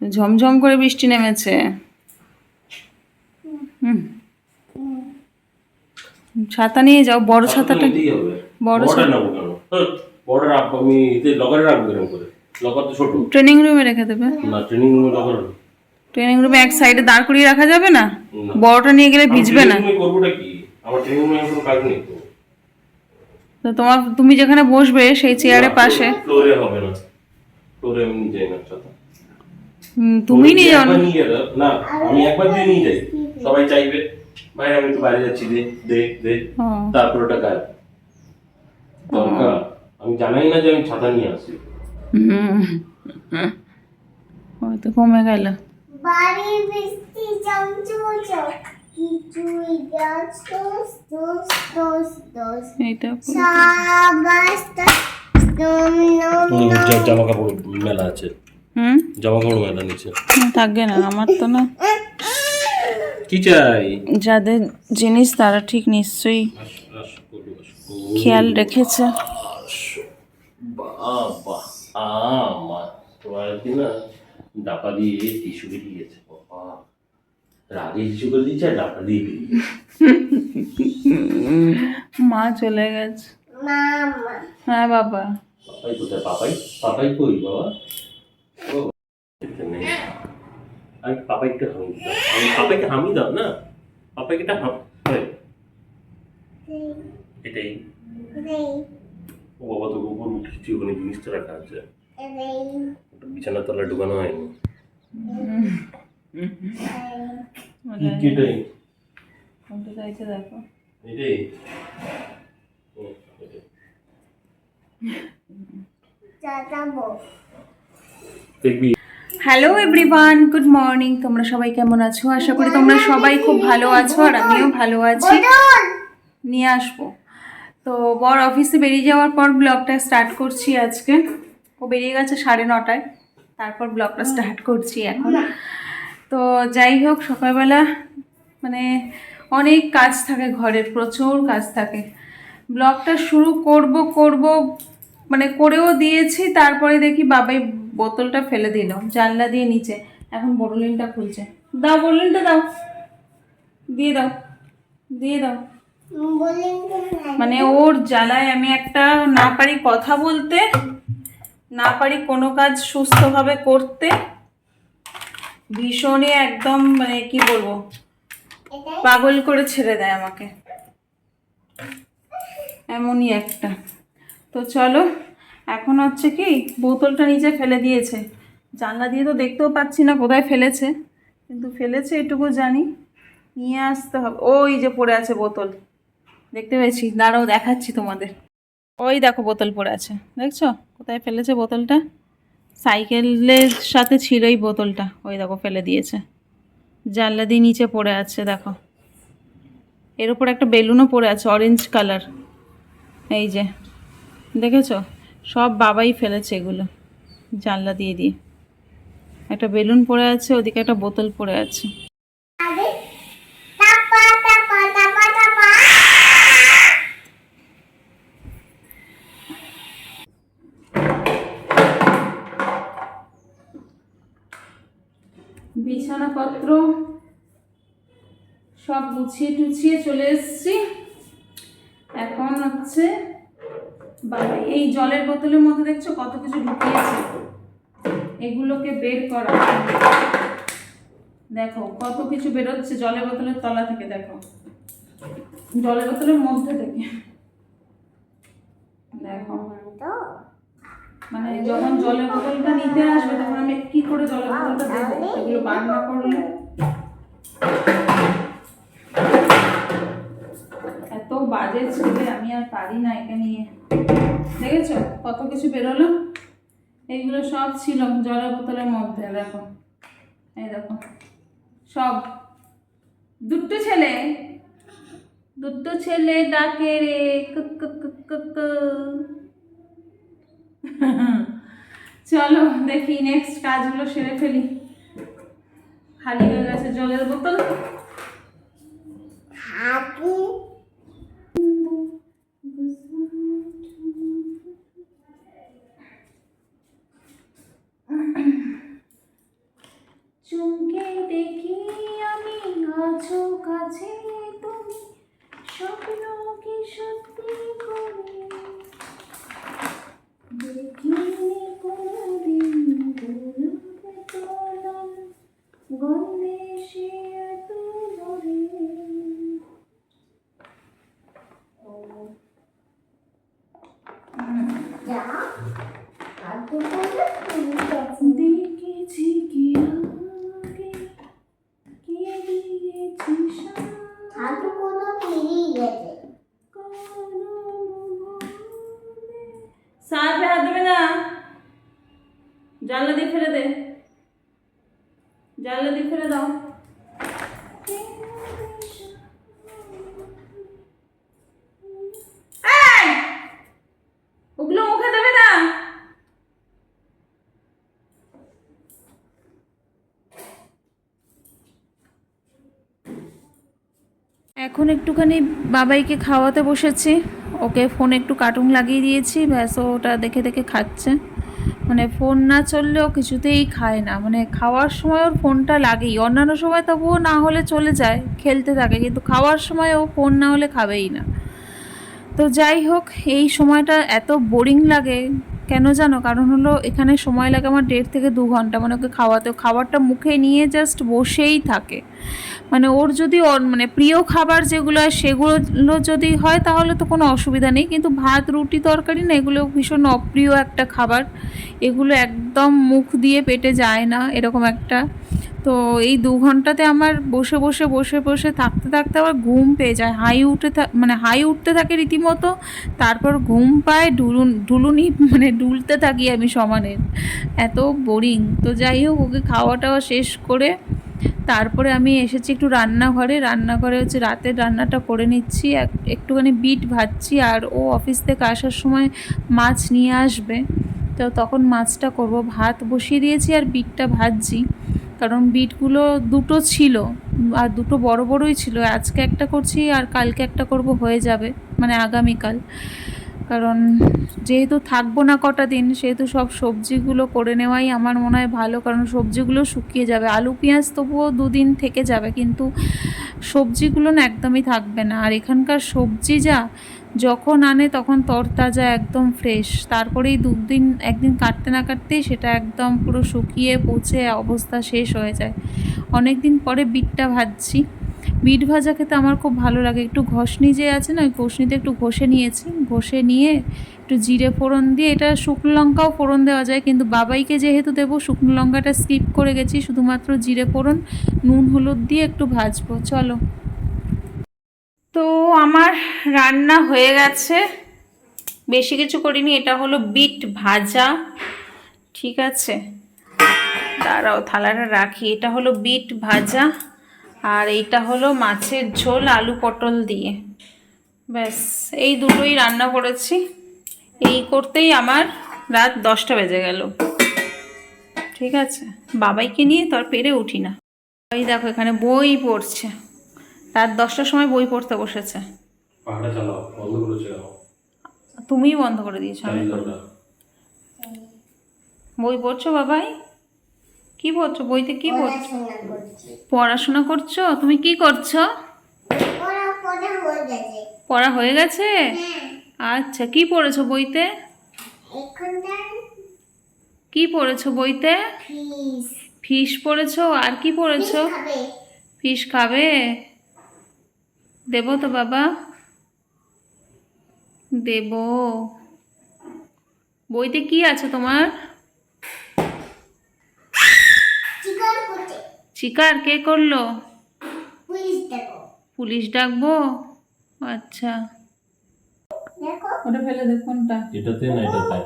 ঝমঝম করে বৃষ্টি নেমেছে। হুম। ছাতা নিয়ে যাও বড় ছাতাটা বড় ছাতা হ্যাঁ, বড়টা রাখব আমি এতে লকারে রাখব কেন করে। লকার তো ছোট। ট্রেনিং রুমে রেখে দেবে? না ট্রেনিং রুমে লকার ট্রেনিং রুমে এক সাইডে দাঁড় করিয়ে রাখা যাবে না। বড়টা নিয়ে গেলে ভিজবে না? করবোটা কি? আমার ট্রেনিং রুমে কোনো কাজ নেই তো। তো তোমার তুমি যেখানে বসবে সেই চেয়ারের পাশে। ফ্লোরে হবে না। ফ্লোরে আমি যাই না ছাতা। তুমি নিয়ে যাও না। একবার নিয়ে যাও। না আমি একবার দিয়ে নিয়ে যাই। সবাই চাইবে। ভাই আমি একটু বাইরে যাচ্ছি দে দে দে। তারপর ওটা গায়ে। দরকার। আমি জানাই না যে আমি ছাতা নিয়ে আসি হয়তো কমে গেল। বাড়ির বৃষ্টি চমচমচো কিছুই গাছ দোস দোস দোস দোস এইটা সাবাস নম নম জামা কাপড় মেলা আছে। হুম? জামা কাপড় মেলা নিচে। থাকবে না আমার তো না। কি চাই? যাদের জিনিস তারা ঠিক নিশ্চয়ই খেয়াল রেখেছে। বাবা আমা তোমার কি না ডাপা দিয়ে টিস্যু বেরিয়ে গেছে বাবা। রাগে টিস্যু করে দিচ্ছে ডাপা দিয়ে বেরিয়ে মা চলে গেছে। হ্যাঁ বাবা। পাপাই কোথায়? পাপাই? পাপাই কই বাবা? নেই। আমি পাপাইকে হামি দাও। আমি পাপাইকে হামি দাও না? পাপাইকে একটা হাম এটাই। ও বাবা তোকে উপর উঠেছি ওখানে জিনিসটা রাখা আছে। বিছানার তলায় ঢুকানো হয়নি। মানে কোনটা চাইছে দেখো। এটাই? দেখবি? হ্যালো এভরিওয়ান গুড মর্নিং তোমরা সবাই কেমন আছো? আশা করি তোমরা সবাই খুব ভালো আছো আর আমিও ভালো আছি। নিয়ে আসব। তো বর অফিসে বেরিয়ে যাওয়ার পর ব্লগটা স্টার্ট করছি আজকে। ও বেরিয়ে গেছে সাড়ে নটায়। তারপর ব্লগটা স্টার্ট করছি এখন। তো যাই হোক, সকালবেলা মানে অনেক কাজ থাকে ঘরের, প্রচুর কাজ থাকে। ব্লগটা শুরু করব করব মানে করেও দিয়েছি, তারপরে দেখি বাবাই বোতলটা ফেলে দিল জানলা দিয়ে নিচে। এখন বড়লিনটা খুলছে। দাও বড়লিনটা দাও। দিয়ে দাও। দিয়ে দাও। মানে ওর জ্বালায় আমি একটা না পারি কথা বলতে না পারি কোনো কাজ সুস্থভাবে করতে ভীষণই একদম মানে কি বলব পাগল করে ছেড়ে দেয় আমাকে। এমনই একটা। তো চলো এখন হচ্ছে কি বোতলটা নিচে ফেলে দিয়েছে। জানলা দিয়ে তো দেখতেও পাচ্ছি না কোথায় ফেলেছে, কিন্তু ফেলেছে এটুকু জানি। নিয়ে আসতে হবে। ওই যে পড়ে আছে বোতল। দেখতে পেয়েছি। দাঁড়াও, দেখাচ্ছি তোমাদের। ওই দেখো বোতল পড়ে আছে। দেখছ? কোথায় ফেলেছে বোতলটা? সাইকেলের সাথে ছিল এই বোতলটা। ওই দেখো, ফেলে দিয়েছে। জানলা দিয়ে নিচে পড়ে আছে, দেখো। এর উপর একটা বেলুনও পড়ে আছে অরেঞ্জ কালার এই যে, দেখেছ? সব বাবাই ফেলেছে এগুলো। জানলা দিয়ে দিয়ে। একটা বেলুন পড়ে আছে ওদিকে একটা বোতল পড়ে আছে। বিছানাপত্র সব গুছিয়ে টুছিয়ে চলে এসেছি। এখন হচ্ছে বাবা, এই জলের বোতলের মধ্যে দেখছ কত কিছু ঢুকিয়েছে এগুলোকে বের করা। দেখো, কত কিছু বেরোচ্ছে জলের বোতলের তলা থেকে, দেখো। জলের বোতলের মধ্যে থেকে। দেখো। মানে যখন জলের বোতলটা নিতে আসবে, তখন আমি কি করে জলের বোতলটা দেবো? এগুলো বার না করলে। এত বাজে ছেলে আমি আর পারি না একে নিয়ে। দেখেছ? কত কিছু বেরোলো? এইগুলো সব ছিল জলের বোতলের মধ্যে, দেখো। এই দেখো, সব। দুটো ছেলে। দুটো ছেলে ডাকে রে। চলো, দেখি নেক্সট কাজগুলো সেরে ফেলি। খালি হয়ে গেছে জলের বোতল। দেখেছি কি আগে কে দিয়েছি সাথে কোনো পেরিয়ে গেছে সাথে হাত দেবে না? জানলা দিয়ে ফেলে দে। জানলা দিয়ে ফেলে দাও। এখন একটুখানি বাবাইকে খাওয়াতে বসেছি। ওকে ফোন একটু কার্টুন লাগিয়ে দিয়েছি, ব্যাস ওটা দেখে দেখে খাচ্ছে। মানে ফোন না চললেও কিছুতেই খায় না। মানে খাওয়ার সময় ওর ফোনটা লাগেই। অন্যান্য সময় তবুও না হলে চলে যায়, খেলতে থাকে, কিন্তু খাওয়ার সময় ও ফোন না হলে খাবেই না। তো যাই হোক, এই সময়টা এত বোরিং লাগে কেন জানো? কারণ হলো এখানে সময় লাগে আমার দেড় থেকে দু ঘণ্টা। মানে ওকে খাওয়াতে, খাবারটা মুখে নিয়ে জাস্ট বসেই থাকে। মানে ওর যদি মানে প্রিয় খাবার যেগুলো হয় সেগুলো যদি হয় তাহলে তো কোনো অসুবিধা নেই। কিন্তু ভাত, রুটি, তরকারি না, এগুলো ভীষণ অপ্রিয় একটা খাবার। এগুলো একদম মুখ দিয়ে পেটে যায় না, এরকম একটা তো এই দু ঘন্টাতে আমার বসে বসে বসে বসে থাকতে থাকতে আবার ঘুম পেয়ে যায়। হাই উঠে মানে হাই উঠতে থাকে রীতিমতো, তারপর ঘুম পায় ঢুলুন ঢুলুনি মানে ডুলতে থাকি আমি সমানের এত বোরিং তো যাই হোক, ওকে খাওয়া টাওয়া শেষ করে তারপরে আমি এসেছি একটু রান্নাঘরে। রান্নাঘরে হচ্ছে রাতের রান্নাটা করে নিচ্ছি। এক- একটুখানি বিট ভাজছি আর ও অফিস থেকে আসার সময় মাছ নিয়ে আসবে। তো তখন মাছটা করব। ভাত বসিয়ে দিয়েছি আর বিটটা ভাজছি। কারণ বিটগুলো দুটো ছিল আর দুটো বড় বড়ই ছিল। আজকে একটা করছি আর কালকে একটা করব হয়ে যাবে মানে আগামীকাল। কারণ যেহেতু থাকব না কটা দিন, সেহেতু সব সবজিগুলো করে নেওয়াই আমার মনে হয় ভালো, কারণ সবজিগুলো শুকিয়ে যাবে। আলু, পেঁয়াজ তবুও দুদিন থেকে যাবে, কিন্তু সবজিগুলো না একদমই থাকবে না। আর এখানকার সবজি যা যখন আনে তখন তরতাজা, একদম ফ্রেশ তারপরেই দুদিন, একদিন কাটতে না কাটতেই সেটা একদম পুরো শুকিয়ে পচে অবস্থা শেষ হয়ে যায়। অনেক দিন পরে বিটটা ভাজছি। বিট ভাজা খেতে আমার খুব ভালো লাগে। একটু ঘষনি যে আছে না, ওই ঘষনিতে একটু ঘষে নিয়েছি। ঘষে নিয়ে একটু জিরে ফোড়ন দিয়ে, এটা শুকনো লঙ্কাও ফোড়ন দেওয়া যায়, কিন্তু বাবাইকে যেহেতু দেবো, শুকনো লঙ্কাটা স্কিপ করে গেছি, শুধুমাত্র জিরে ফোড়ন, নুন হলুদ দিয়ে একটু ভাজবো। চলো। তো আমার রান্না হয়ে গেছে। বেশি কিছু করিনি, এটা হলো বিট ভাজা। ঠিক আছে? দাঁড়াও, থালাটা রাখি। এটা হলো বিট ভাজা আর এইটা হলো মাছের ঝোল আলু পটল দিয়ে। ব্যাস, এই দুটোই রান্না করেছি। এই করতেই আমার রাত দশটা বেজে গেল। ঠিক আছে? বাবাইকে নিয়ে তো আর পেরে উঠি না। এই দেখো, এখানে বই পড়ছে। রাত দশটার সময় বই পড়তে বসেছে। চালাও বন্ধ তুমিই বন্ধ করে দিয়েছ আমি। বই পড়ছো বাবাই? কি পড়ছো? বইতে কি পড়ছো? পড়াশোনা করছ? তুমি কি করছ? পড়া পড়া হয়ে গেছে? পড়া হয়ে। গেছে হ্যাঁ আচ্ছা কি পড়েছো বইতে? কি পড়েছো বইতে? ফিস ফিশ পড়েছো? আর কি পড়েছো? খাবে। ফিশ খাবে? দেবো তো বাবা। দেব। বইতে কি আছে তোমার? চিকার শিকার কে করল? পুলিশ ডাকবো? আচ্ছা। ওটা ফেলে দে ফোনটা এটাতে না এটাতে।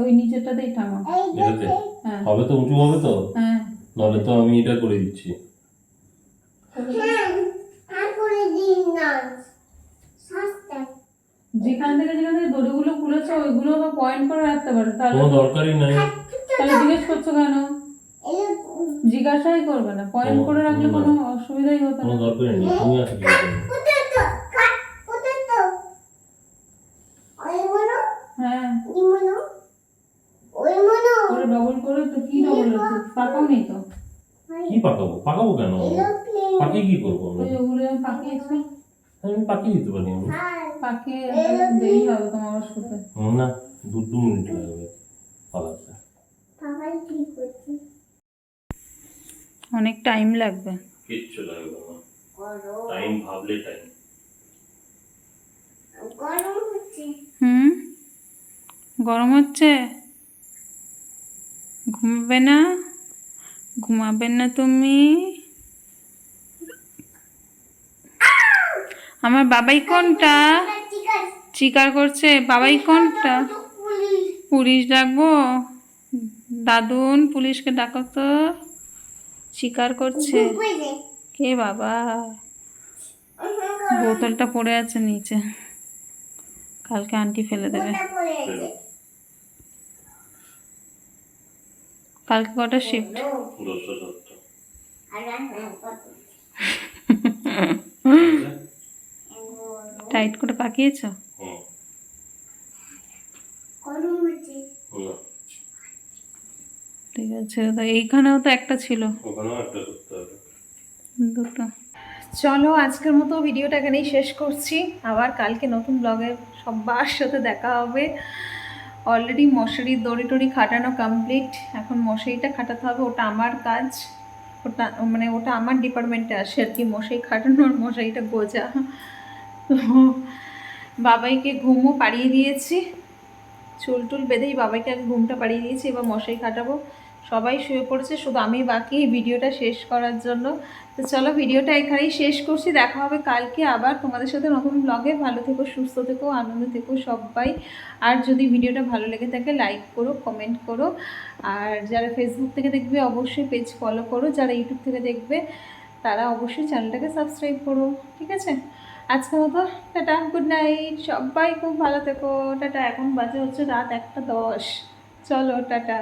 ওই, নিচেরটাতেই টাঙা এটাতে। হ্যাঁ। হবে তো উঁচু হবে তো? হ্যাঁ। নাহলে তো আমি এটা করে দিচ্ছি হ্যাঁ আর করে দিন না সস্তা যেখান থেকে যেখান থেকে দড়িগুলো খুলেছো ওইগুলো তো পয়েন্ট করে রাখতে পারো। তাহলে কোনো দরকারই নাই। তাহলে জিজ্ঞেস করছ কেন? জিজ্ঞাসাই করবে না। পয়েন্ট করে রাখলে কোনো অসুবিধাই হতো কোনো না দরকারই নেই। তুমি আসো হ্যাঁ। ওই মনো করে ডবল করে তো কি ডবল হচ্ছে? পাকাও নেই তো। কি পাকাবো? পাকাবো কেন? পাকিয়ে কি করব আমি? ওই ওগুলো পাকিয়েছো আমি পাকিয়ে দিতে পারি আমি পাকিয়ে দেরি হবে তোমার শুতে না দু দু মিনিট লাগবে। অনেক টাইম লাগবে। কিচ্ছু লাগবে না। টাইম ভাবলে টাইম গরম হচ্ছে। হুম? গরম হচ্ছে? ঘুমাবে না? ঘুমাবে না তুমি? আমার বাবাই কোনটা? চিকার করছে। বাবাই কোনটা? পুলিশ ডাকবো। দাদুন পুলিশকে ডাকো তো। স্বীকার করছে। কে বাবা? বোতলটা পড়ে আছে নিচে। কালকে আন্টি ফেলে দেবে। কালকে কটা শিফট আর টাইট করে পাকিয়েছো? ঠিক আছে তো এইখানেও তো একটা ছিল। দুটো। চলো আজকের মতো ভিডিওটা এখানেই শেষ করছি। আবার কালকে নতুন ব্লগে সবার সাথে দেখা হবে। অলরেডি মশারির দড়ি টড়ি খাটানো কমপ্লিট এখন মশারিটা খাটাতে হবে ওটা আমার কাজ। ওটা মানে ওটা আমার ডিপার্টমেন্টে আসে আর কি মশারি খাটানোর মশারিটা গোজা। তো বাবাইকে ঘুমও পাড়িয়ে দিয়েছি। চুল টুল বেঁধেই বাবাইকে আগে ঘুমটা পাড়িয়ে দিয়েছি, এবার মশাই খাটাবো। সবাই শুয়ে পড়েছে, শুধু আমি বাকি ভিডিওটা শেষ করার জন্য। তো চলো ভিডিওটা এখানেই শেষ করছি, দেখা হবে কালকে আবার তোমাদের সাথে নতুন ব্লগে ভালো থেকো, সুস্থ থেকো, আনন্দ থেকো সবাই। আর যদি ভিডিওটা ভালো লেগে থাকে লাইক করো কমেন্ট করো। আর যারা ফেসবুক থেকে দেখবে, অবশ্যই পেজ ফলো করো। যারা ইউটিউব থেকে দেখবে, তারা অবশ্যই চ্যানেলটাকে সাবস্ক্রাইব করো, ঠিক আছে? আজকের মতো টাটা গুড নাইট সবাই খুব ভালো থেকো, টাটা, এখন বাজে হচ্ছে রাত একটা দশ। চলো, টাটা।